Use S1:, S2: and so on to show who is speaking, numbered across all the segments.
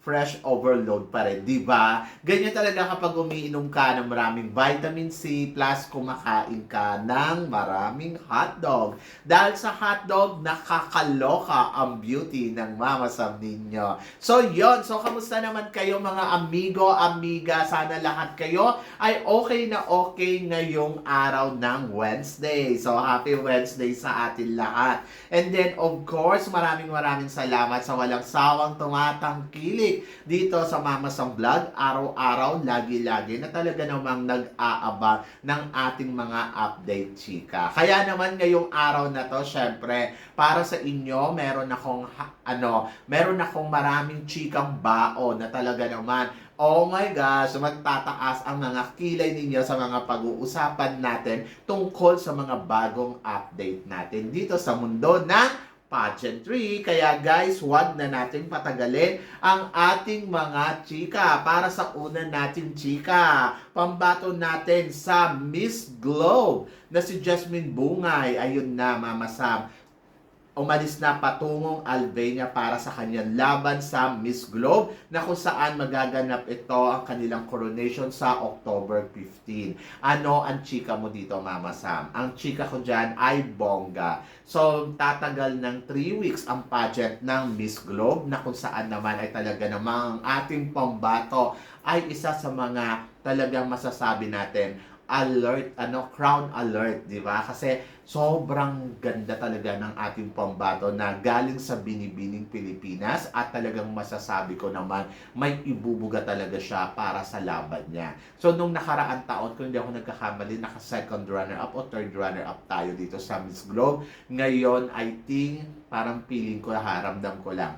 S1: fresh overload pa rin, di ba? Ganyan talaga kapag umiinom ka ng maraming vitamin C plus kumakain ka ng maraming hotdog. Dahil sa hotdog, nakakaloka ang beauty ng Mama Sam ninyo. So, yon So, kamusta naman kayo mga amigo, amiga? Sana lahat kayo ay okay na okay ngayong araw ng Wednesday. So, happy Wednesday sa atin lahat. And then, of course, maraming maraming salamat sa walang sawang tumatangkilik dito sa Mama Sam Vlog. Araw-araw, lagi-lagi na talaga namang nag-aabang ng ating mga update, chika. Kaya naman ngayong araw na to, syempre, para sa inyo, meron akong, ano, meron akong maraming chikang baon na talaga naman Oh my gosh, magtataas ang mga kilay ninyo sa mga pag-uusapan natin tungkol sa mga bagong update natin dito sa mundo ng pageantry. Kaya guys, wag na nating patagalin ang ating mga chika. Para sa una nating chika, pambato natin sa Miss Globe na si Jasmine Bungay. Ayun na, Mama Sam umalis na patungong Albania para sa kanyang laban sa Miss Globe na kung saan magaganap ito ang kanilang coronation sa October 15. Ano ang chika mo dito, Mama Sam? Ang chika ko dyan ay bongga. So, tatagal ng 3 weeks ang pageant ng Miss Globe na kung saan naman ay talaga namang ang ating pambato ay isa sa mga talagang masasabi natin alert, ano, crown alert, di ba? Kasi sobrang ganda talaga ng ating pambato na galing sa binibining Pilipinas at talagang masasabi ko naman may ibubuga talaga siya para sa laban niya. So, nung nakaraan taon, kung hindi ako nagkakamali, naka-second runner-up o third runner-up tayo dito sa Miss Globe. Ngayon, I think, parang feeling ko, haramdam ko lang,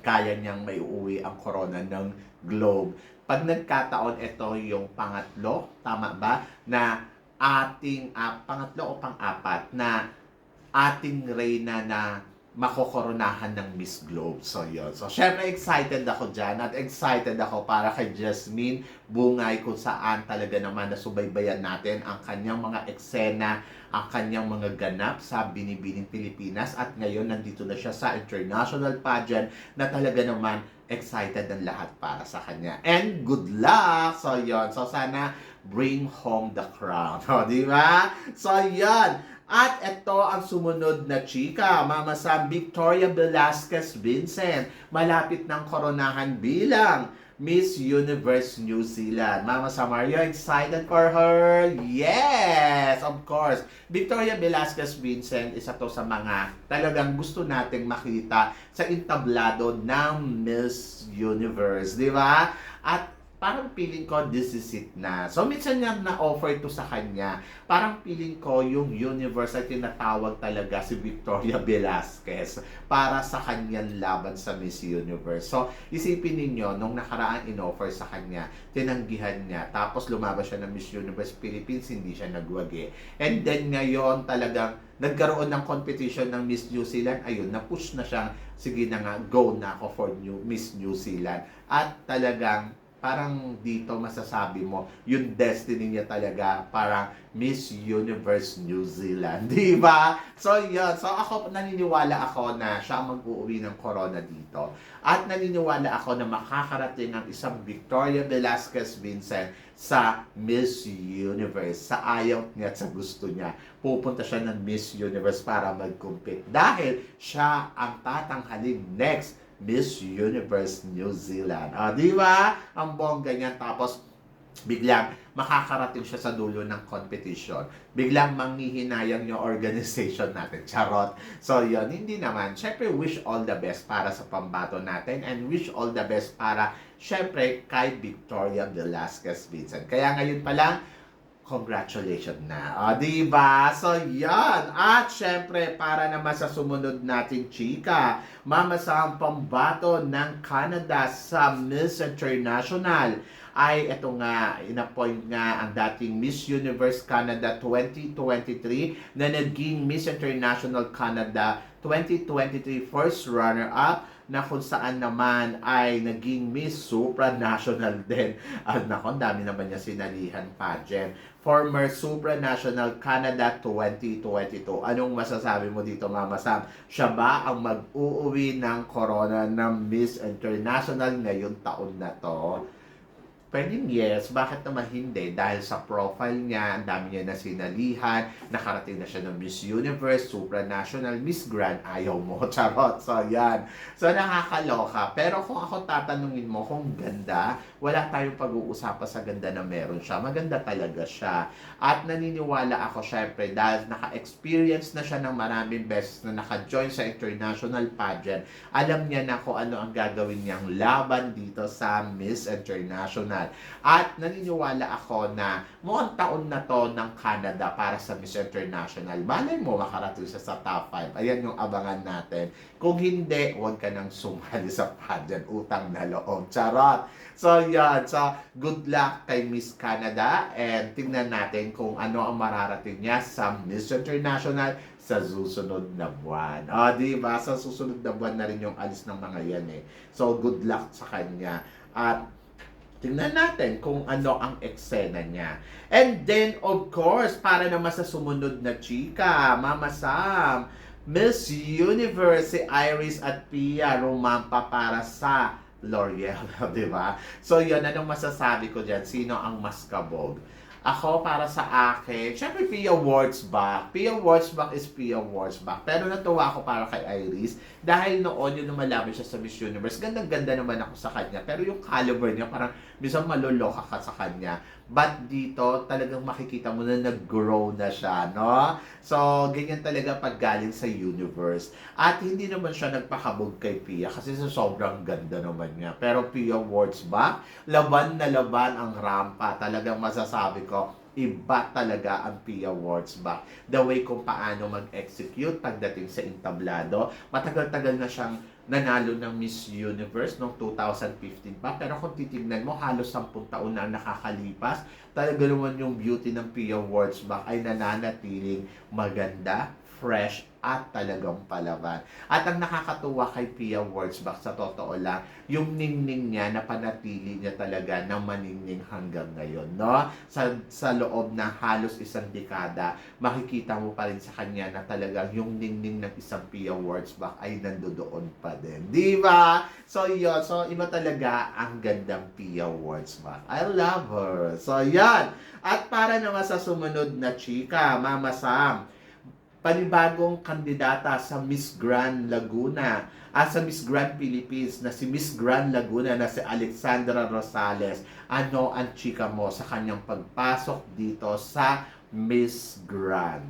S1: kaya niyang may uuwi ang corona ng Globe. Pag nagkataon, ito yung pangatlo, tama ba, na ating, ah, pangatlo o pang-apat, na ating reyna na makokoronahan ng Miss Globe. So, yun. So, syempre excited ako dyan at excited ako para kay Jasmine Bungay kung saan talaga naman nasubaybayan natin ang kanyang mga eksena, ang kanyang mga ganap sa Binibining Pilipinas at ngayon nandito na siya sa international pageant na talaga naman excited ang lahat para sa kanya. And good luck! So, yun. So, sana bring home the crown. O, di ba? So, yun. At ito ang sumunod na chika, Mama Sam Victoria Velasquez Vincent. Malapit ng koronahan bilang Miss Universe New Zealand. Mama Sam, are you excited for her? Yes! Of course. Victoria Velasquez Vincent, isa to sa mga talagang gusto nating makita sa entablado ng Miss Universe. Di ba? At parang feeling ko this is it na. So minsan niya na-offer ito sa kanya. Parang feeling ko yung universe ay tinatawag talaga si Victoria Velasquez para sa kanyang laban sa Miss Universe. So isipin ninyo, nung nakaraan in-offer sa kanya, tinanggihan niya. Tapos lumabas siya ng Miss Universe Philippines, hindi siya nagwagi. And then ngayon talagang nagkaroon ng competition ng Miss New Zealand, ayun, na-push na siya, sige na nga, go na ako for new, Miss New Zealand. At talagang parang dito masasabi mo, yung destiny niya talaga parang Miss Universe New Zealand. Di ba? So, yun. So, ako, naniniwala ako na siya mag-uuwi ng corona dito. At naniniwala ako na makakarating ang isang Victoria Velasquez Vincent sa Miss Universe. Sa ayaw niya at sa gusto niya. Pupunta siya ng Miss Universe para mag-compete. Dahil siya ang tatanghaling next Miss Universe New Zealand. Ah, di ba? Ang bongga niya. Tapos, biglang makakarating siya sa dulo ng competition. Biglang manghihinayang yung organization natin. Charot. So, yun. Hindi naman. Siyempre, wish all the best para sa pambato natin and wish all the best para, siyempre, kay Victoria Velasquez Vincent. Kaya ngayon pa lang, congratulations na. O, di ba? So, yan. At syempre, para naman sa sumunod nating chika, mamasang pambato ng Canada sa Miss International ay ito nga, inappoint nga ang dating Miss Universe Canada 2023 na naging Miss International Canada 2023 first runner-up na kung saan naman ay naging Miss Supranational din. At nako, dami naman niya sinalihan pageant. Former Supranational Canada 2022. Anong masasabi mo dito, Mama Sam? Siya ba ang mag-uuwi ng corona ng Miss International ngayong taon na to? Pwedeng yes, bakit naman hindi? Dahil sa profile niya, ang dami niya na sinalihan, nakarating na siya ng Miss Universe, Supranational, Miss Grand, ayaw mo, charot. So, yan. So, nakakaloka. Pero kung ako tatanungin mo kung ganda, wala tayong pag-uusapan sa ganda na meron siya. Maganda talaga siya. At naniniwala ako, syempre, dahil naka-experience na siya ng maraming beses na naka-join sa international pageant, alam niya na kung ano ang gagawin niyang laban dito sa Miss International. At naniniwala ako na mukhang taon na to ng Canada para sa Miss International. Malay mo, makarating siya sa top 5. Ayan yung abangan natin. Kung hindi, huwag ka nang sumali sa pageant. Utang na loob. Charot! So, yan. So, good luck kay Miss Canada. And tingnan natin kung ano ang mararating niya sa Miss International sa susunod na buwan. O, di ba? Sa susunod na buwan na rin yung alis ng mga yan eh. So, good luck sa kanya. At Tingnan natin kung ano ang eksena niya. And then, of course, para naman sa sumunod na chika, Mama Sam, Miss Universe si Iris at Pia rumampa para sa L'Oreal, di ba? So, yun, anong masasabi ko dyan? Sino ang mas kabog? Ako, para sa akin, syempre Pia Wurzbach. Pia Wurzbach is Pia Wurzbach. Pero natuwa ako para kay Iris dahil noon yung lumalaban siya sa Miss Universe. Gandang-ganda naman ako sa kanya. Pero yung caliber niya, parang minsan maloloka ka sa kanya. But dito, talagang makikita mo na nag-grow na siya, no? So, ganyan talaga pag galing sa universe. At hindi naman siya nagpakabog kay Pia kasi sa sobrang ganda naman niya. Pero Pia Wurzbach, laban na laban ang rampa. Talagang masasabi ko, iba talaga ang Pia Wurzbach. The way kung paano mag-execute pagdating sa entablado. Matagal-tagal na siyang nanalo ng Miss Universe noong 2015 pa. Pero kung titignan mo, halos 10 taon na ang nakakalipas. Talaga naman yung beauty ng Pia Wurzbach ay nananatiling maganda, fresh, at talagang palaban. At ang nakakatuwa kay Pia Wurzbach sa totoo lang, yung ningning niya na panatili niya talaga na maningning hanggang ngayon, no? Sa, sa loob ng halos isang dekada, makikita mo pa rin sa kanya na talagang yung ningning ng isang Pia Wurzbach ay nandoon pa din. Di ba? So, yun. So, iba talaga ang gandang Pia Wurzbach. I love her. So, yan. At para naman sa sumunod na chika, Mama Sam, panibagong kandidata sa Miss Grand Laguna at sa Miss Grand Philippines na si Miss Grand Laguna na si Alexandra Rosales. Ano ang chika mo sa kanyang pagpasok dito sa Miss Grand?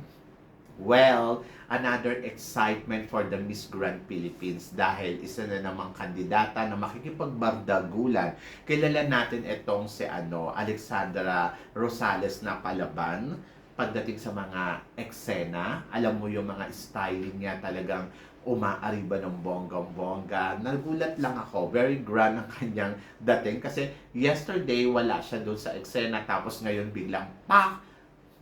S1: Well, another excitement for the Miss Grand Philippines dahil isa na namang kandidata na makikipagbardagulan. Kilala natin itong si ano, Alexandra Rosales na palaban pagdating sa mga eksena, alam mo yung mga styling niya talagang umaariba ng bonggang-bongga. Nagulat lang ako, very grand ang kanyang dating kasi yesterday wala siya doon sa eksena tapos ngayon biglang pak,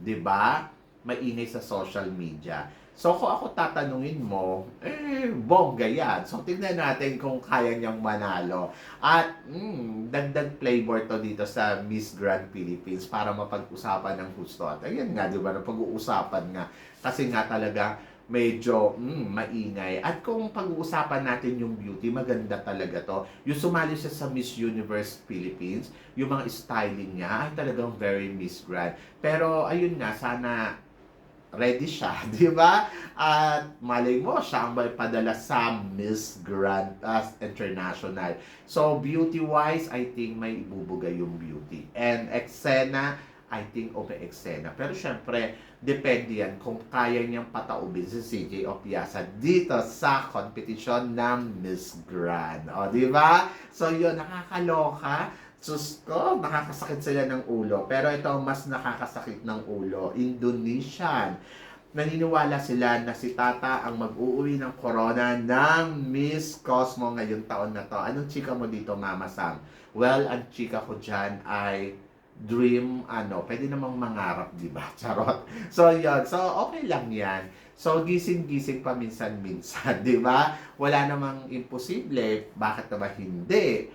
S1: 'di ba? Maingay sa social media. So kung ako tatanungin mo, eh, bongga yan. So tingnan natin kung kaya niyang manalo. At mm, dagdag flavor to dito sa Miss Grand Philippines para mapag-usapan ng gusto. At ayan nga, di ba, napag-uusapan nga. Kasi nga talaga, medyo mm, maingay. At kung pag-uusapan natin yung beauty, maganda talaga to. Yung sumali siya sa Miss Universe Philippines, yung mga styling niya ay talagang very Miss Grand. Pero ayun nga, sana ready siya, di ba? At malay mo, siya ang may padala sa Miss Grand uh, International. So, beauty-wise, I think may ibubuga yung beauty. And eksena, I think okay eksena. Pero syempre, depende yan kung kaya niyang pataubin si CJ Opiasa dito sa competition ng Miss Grand. O, di ba? So, yun, nakakaloka Sus ko, nakakasakit sila ng ulo. Pero ito ang mas nakakasakit ng ulo, Indonesian. Naniniwala sila na si Tata ang mag-uuwi ng corona ng Miss Cosmo ngayong taon na to. Anong chika mo dito, Mama Sam? Well, ang chika ko dyan ay dream, ano, pwede namang mangarap, di ba? Charot. So, yun. So, okay lang yan. So, gising-gising pa minsan-minsan, di ba? Wala namang imposible. Bakit naman hindi?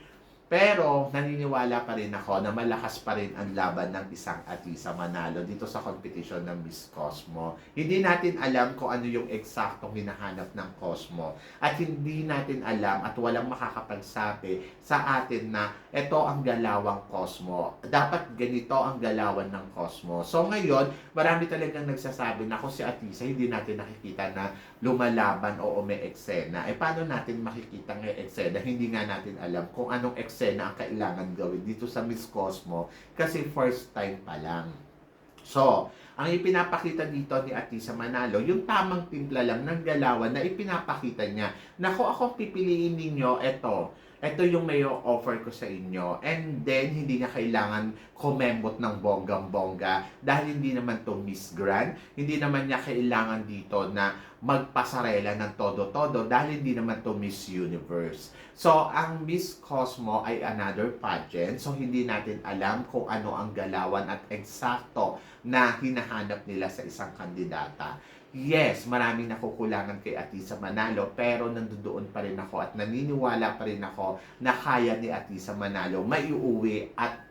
S1: Pero, naniniwala pa rin ako na malakas pa rin ang laban ng isang atisa manalo dito sa competition ng Miss Cosmo. Hindi natin alam kung ano yung eksaktong hinahanap ng Cosmo. At hindi natin alam at walang makakapagsabi sa atin na ito ang galawang Cosmo. Dapat ganito ang galawan ng Cosmo. So ngayon, marami talagang nagsasabi na kung si Atisa hindi natin nakikita na lumalaban o may eksena. Eh paano natin makikita ng eksena? Hindi nga natin alam kung anong eksena ang kailangan gawin dito sa Miss Cosmo kasi first time pa lang. So, ang ipinapakita dito ni Atisa Manalo, yung tamang timpla lang ng galawan na ipinapakita niya na kung ako pipiliin ninyo, eto, ito yung may offer ko sa inyo. And then, hindi niya kailangan kumembot ng bonggang-bongga dahil hindi naman to Miss Grand. Hindi naman niya kailangan dito na magpasarela ng todo-todo dahil hindi naman to Miss Universe. So, ang Miss Cosmo ay another pageant. So, hindi natin alam kung ano ang galawan at eksakto na hinahanap nila sa isang kandidata. Yes, maraming nakukulangan kay Atisa Manalo pero nandoon pa rin ako at naniniwala pa rin ako na kaya ni Atisa Manalo maiuwi at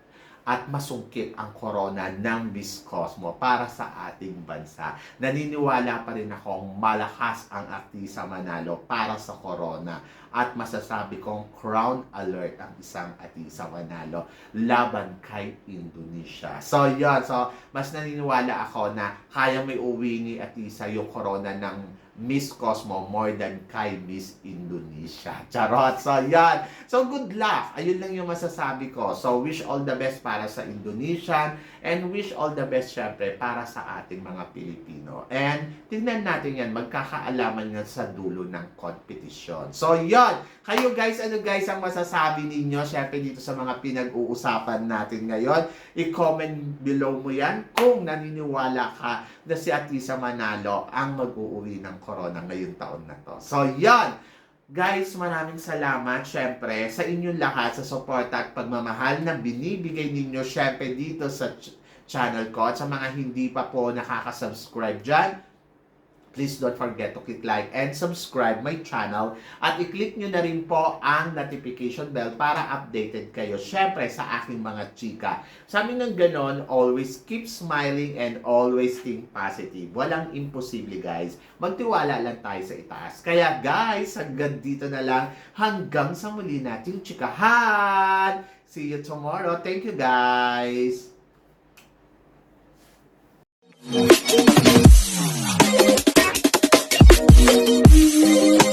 S1: at masungkit ang corona ng Miss Cosmo para sa ating bansa. Naniniwala pa rin akong malakas ang Atisa Manalo para sa corona at masasabi kong crown alert ang isang Atisa Manalo laban kay Indonesia. So, yun. So, mas naniniwala ako na kaya may uwi ni Atisa yung corona ng Miss Cosmo more than kay Miss Indonesia. Charot! So, yan. So, good luck. Ayun lang yung masasabi ko. So, wish all the best para sa Indonesian and wish all the best, syempre, para sa ating mga Pilipino. And, tingnan natin yan. Magkakaalaman yan sa dulo ng competition. So, yan. Kayo guys, ano guys ang masasabi ninyo? Syempre, dito sa mga pinag-uusapan natin ngayon. I-comment below mo yan kung naniniwala ka na si Atisa Manalo ang mag-uuwi ng corona ngayong taon na to. So, yan! Guys, maraming salamat syempre sa inyong lahat sa suporta at pagmamahal na binibigay ninyo syempre dito sa ch- channel ko at sa mga hindi pa po nakaka-subscribe dyan please don't forget to click like and subscribe my channel. At i-click nyo na rin po ang notification bell para updated kayo, syempre, sa aking mga chika. Sabi ng ganon, always keep smiling and always think positive. Walang imposible, guys. Magtiwala lang tayo sa itaas. Kaya, guys, hanggang dito na lang. Hanggang sa muli nating chikahan! See you tomorrow. Thank you, guys! Thank you.